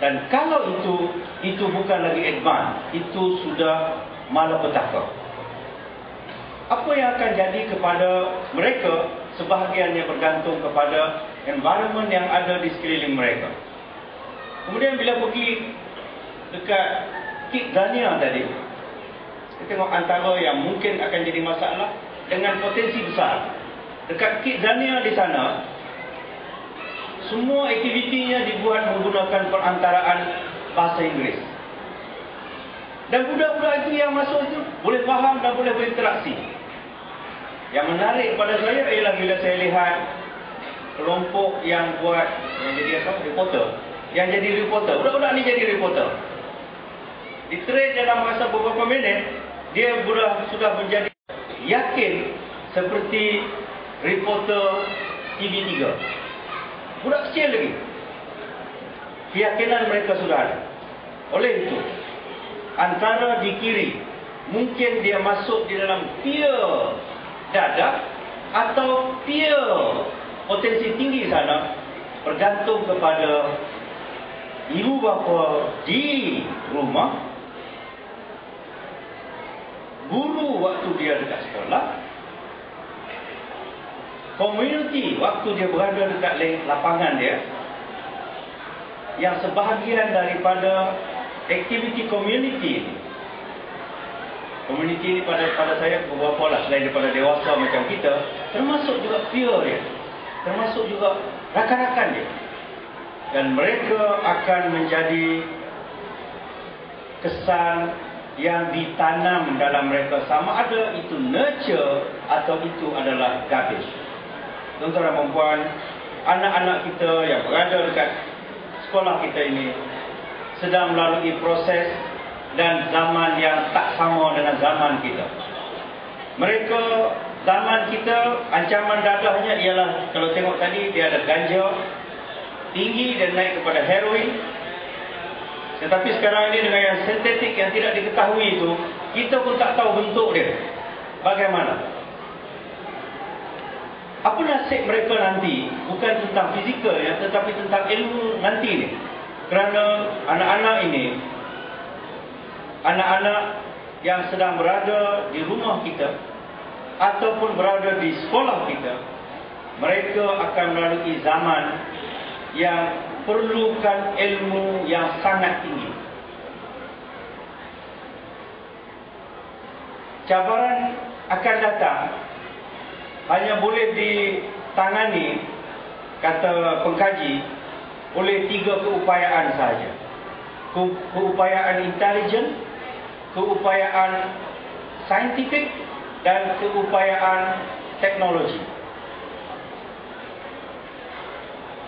Dan kalau itu, itu bukan lagi advance. Itu sudah malapetaka. Apa yang akan jadi kepada mereka, sebahagiannya bergantung kepada environment yang ada di sekeliling mereka. Kemudian bila pergi dekat Kit Zania tadi, kita tengok antara yang mungkin akan jadi masalah dengan potensi besar. Dekat Kit Zania di sana, semua aktivitinya dibuat menggunakan perantaraan bahasa Inggeris. Dan budak-budak itu yang masuk itu boleh faham dan boleh berinteraksi. Yang menarik pada saya ialah bila saya lihat kelompok yang buat yang jadi apa? Reporter. Yang jadi reporter. Budak-budak ni jadi reporter. Di trade dalam masa beberapa minit, dia sudah sudah menjadi yakin seperti reporter TV3. Budak kecil lagi. Keyakinan mereka sudah ada. Oleh itu, antara di kiri, mungkin dia masuk di dalam tier dadah atau tier potensi tinggi sana bergantung kepada ibu bapa di rumah guru waktu dia dekat sekolah community waktu dia berada dekat lapangan dia yang sebahagian daripada aktiviti community community ni pada pada saya beberapa lah selain daripada dewasa macam kita termasuk juga peer dia termasuk juga rakan-rakan dia. Dan mereka akan menjadi kesan yang ditanam dalam mereka. Sama ada itu nurture atau itu adalah garbage tuan-tuan dan perempuan, anak-anak kita yang berada dekat sekolah kita ini sedang melalui proses dan zaman yang tak sama dengan zaman kita. Mereka, zaman kita, ancaman dadahnya ialah, kalau tengok tadi, dia ada ganja, tinggi dan naik kepada heroin. Tetapi sekarang ini dengan yang sintetik yang tidak diketahui itu, kita pun tak tahu bentuk dia. Bagaimana? Apa nasib mereka nanti bukan tentang fizikal ya, tetapi tentang ilmu nanti ni. Kerana anak-anak ini, anak-anak yang sedang berada di rumah kita ataupun berada di sekolah kita, mereka akan melalui zaman yang perlukan ilmu yang sangat tinggi. Cabaran akan datang hanya boleh ditangani kata pengkaji oleh tiga keupayaan saja. Keupayaan intelijen, keupayaan saintifik dan keupayaan teknologi.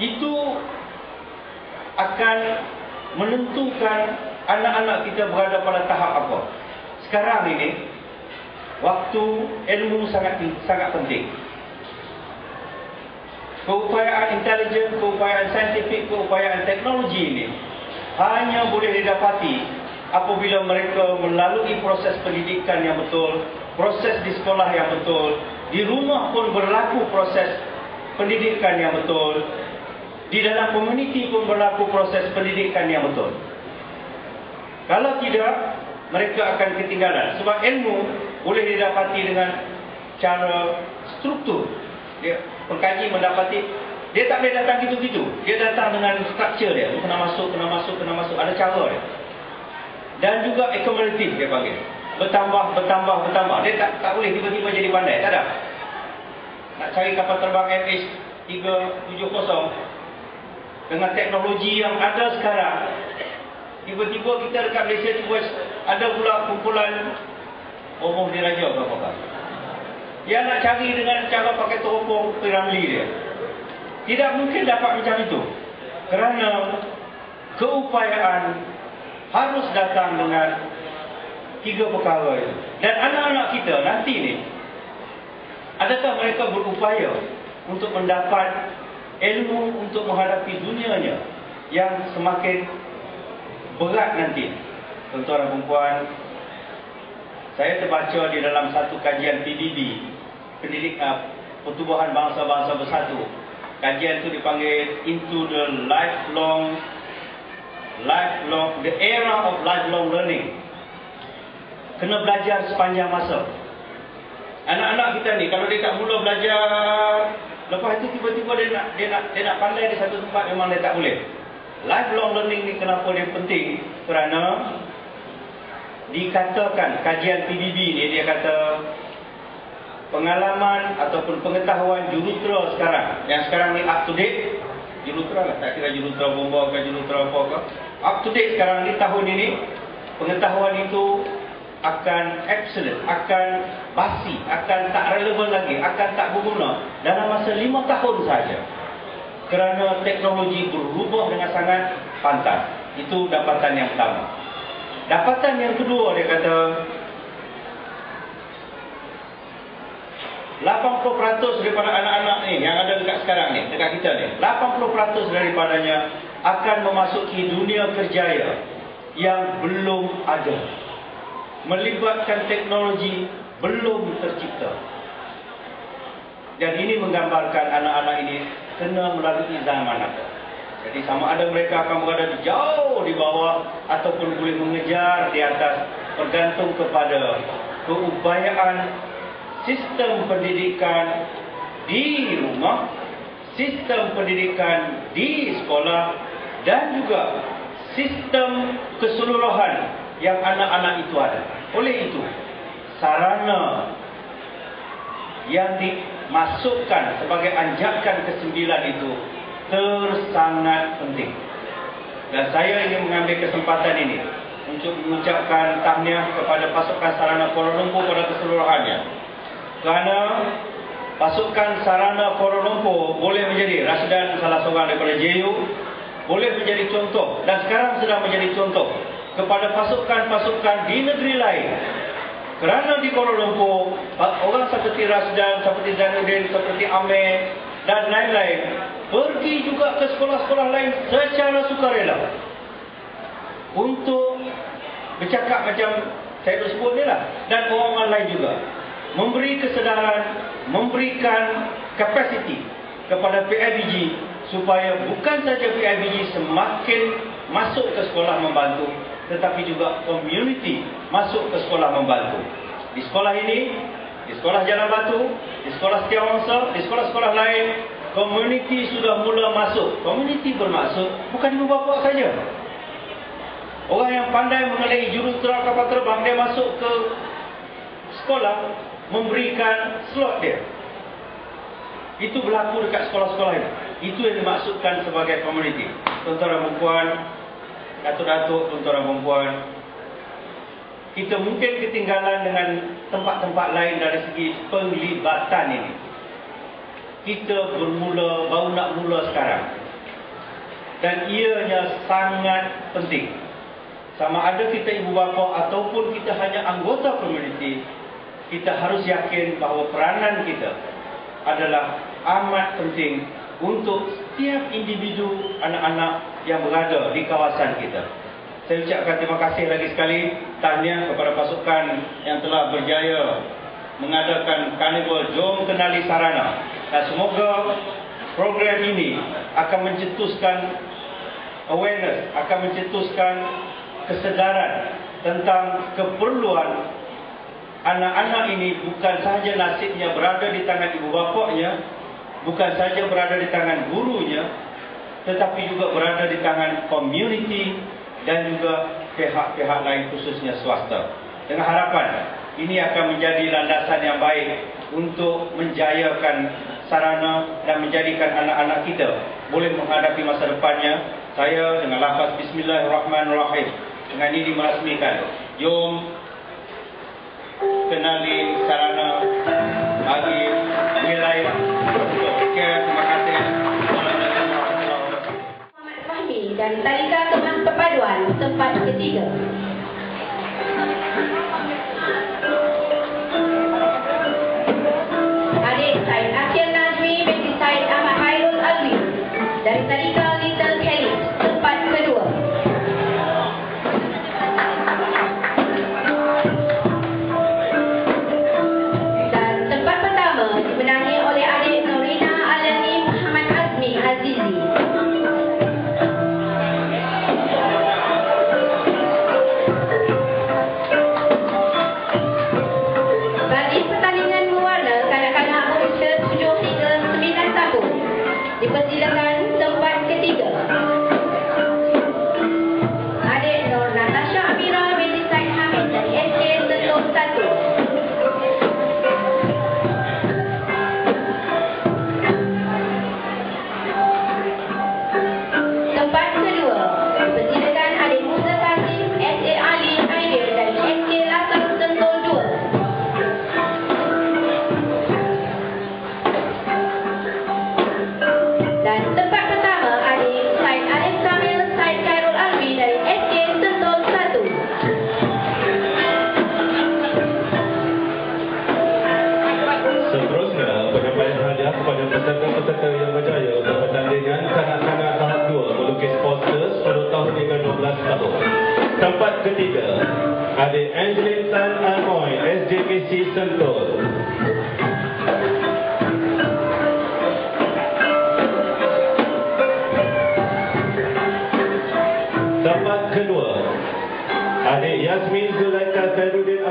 Itu akan menentukan anak-anak kita berada pada tahap apa. Sekarang ini waktu ilmu sangat sangat penting. Keupayaan intelijen, keupayaan saintifik, keupayaan teknologi ini hanya boleh didapati apabila mereka melalui proses pendidikan yang betul, proses di sekolah yang betul, di rumah pun berlaku proses pendidikan yang betul, di dalam komuniti pun berlaku proses pendidikan yang betul. Kalau tidak, mereka akan ketinggalan. Sebab ilmu boleh didapati dengan cara struktur. Dia pengkaji mendapati dia tak boleh datang gitu-gitu. Dia datang dengan struktur dia. Kena masuk, kena masuk, kena masuk. Ada cara dia. Dan juga akumulatif dia panggil. Bertambah, bertambah, bertambah. Dia tak tak boleh tiba-tiba jadi pandai. Tak ada. Nak cari kapal terbang MH370 dengan teknologi yang ada sekarang. Tiba-tiba kita dekat Malaysia cuba ada pula kumpulan umum diraja berapa kali. Dia nak cari dengan cara pakai teropong piramli dia. Tidak mungkin dapat macam itu. Kerana keupayaan harus datang dengan tiga perkara itu. Dan anak-anak kita nanti ni, adakah mereka berupaya untuk mendapat ilmu untuk menghadapi dunianya yang semakin berat nanti. Tuan-tuan dan perempuan, saya terbaca di dalam satu kajian PBB, Pendidikan uh, Pertubuhan Bangsa-Bangsa Bersatu. Kajian itu dipanggil Into the Lifelong lifelong, the era of lifelong learning. Kena belajar sepanjang masa. Anak-anak kita ni, kalau dia tak mula belajar, lepas itu tiba-tiba dia nak, dia nak dia nak pandai di satu tempat, memang dia tak boleh. Lifelong learning ni kenapa dia penting? Kerana dikatakan kajian PBB ni dia kata pengalaman ataupun pengetahuan jurutera sekarang. Yang sekarang ni up to date. Jurutera lah tak kira jurutera bomba ke jurutera apa ke. Up to date sekarang ni tahun ini pengetahuan itu akan absolute akan basi akan tak relevan lagi akan tak berguna dalam masa lima tahun saja. Kerana teknologi berubah dengan sangat pantas. Itu dapatan yang pertama dapatan yang kedua dia kata 80% daripada anak-anak ni yang ada dekat sekarang ni, dekat kita ni, 80% daripadanya akan memasuki dunia kerjaya yang belum ada. Melibatkan teknologi belum tercipta. Dan ini menggambarkan anak-anak ini kena melalui zaman apa. Jadi sama ada mereka akan berada di jauh di bawah ataupun boleh mengejar di atas bergantung kepada keupayaan sistem pendidikan di rumah, sistem pendidikan di sekolah dan juga sistem keseluruhan yang anak-anak itu ada. Oleh itu, sarana yang dimasukkan sebagai anjakan kesembilan itu tersangat penting. Dan saya ingin mengambil kesempatan ini untuk mengucapkan tahniah kepada pasukan sarana Kuala Lumpur pada keseluruhannya kerana pasukan sarana Kuala Lumpur boleh menjadi Rasidan salah seorang daripada JU boleh menjadi contoh dan sekarang sedang menjadi contoh kepada pasukan-pasukan di negeri lain kerana di Kuala Lumpur orang seperti Rasdan, seperti Zainuddin, seperti Amir dan lain-lain. Pergi juga ke sekolah-sekolah lain secara sukarela. Untuk bercakap macam saya sebut ni lah. Dan orang-orang lain juga. Memberi kesedaran, memberikan kapasiti kepada PIBG supaya bukan saja PIBG semakin masuk ke sekolah membantu tetapi juga community masuk ke sekolah membantu. Di sekolah ini, di sekolah Jalan Batu, di sekolah Setiawangsa, di sekolah-sekolah lain, community sudah mula masuk. Community bermaksud bukan ibu bapa saja. Orang yang pandai mengenai jurutera kapal terbang, dia masuk ke sekolah memberikan slot dia. Itu berlaku dekat sekolah-sekolah ini. Itu yang dimaksudkan sebagai komuniti. Tentara perempuan, datuk-datuk tentara perempuan. Kita mungkin ketinggalan dengan tempat-tempat lain dari segi penglibatan ini. Kita bermula, baru nak mula sekarang. Dan ianya sangat penting. Sama ada kita ibu bapa ataupun kita hanya anggota komuniti, kita harus yakin bahawa peranan kita adalah amat penting untuk setiap individu anak-anak yang berada di kawasan kita. Saya ucapkan terima kasih lagi sekali tahniah kepada pasukan yang telah berjaya mengadakan karnival Jom Kenali Sarana. Dan semoga program ini akan mencetuskan awareness, akan mencetuskan kesedaran tentang keperluan anak-anak ini bukan sahaja nasibnya berada di tangan ibu bapaknya, bukan sahaja berada di tangan gurunya, tetapi juga berada di tangan community dan juga pihak-pihak lain khususnya swasta. Dengan harapan ini akan menjadi landasan yang baik untuk menjayakan sarana dan menjadikan anak-anak kita boleh menghadapi masa depannya. Saya dengan lafaz Bismillahirrahmanirrahim dengan ini merasmikan. Jom kenali sarana bagi wilayah. Dan Talika Kemang Perpaduan tempat ketiga. Adik Said Akhil that means like that every day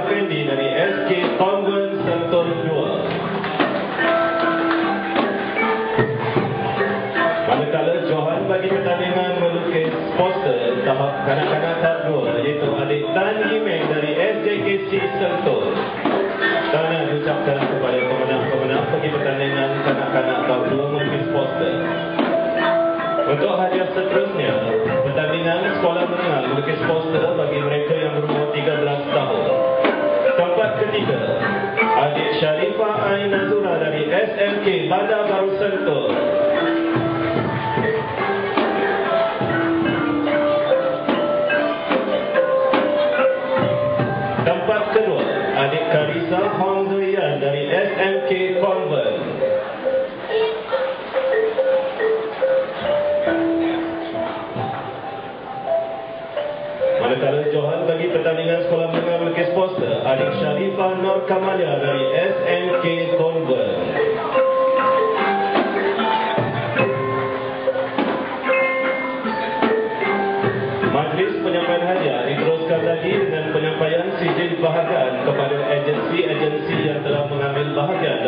mengambil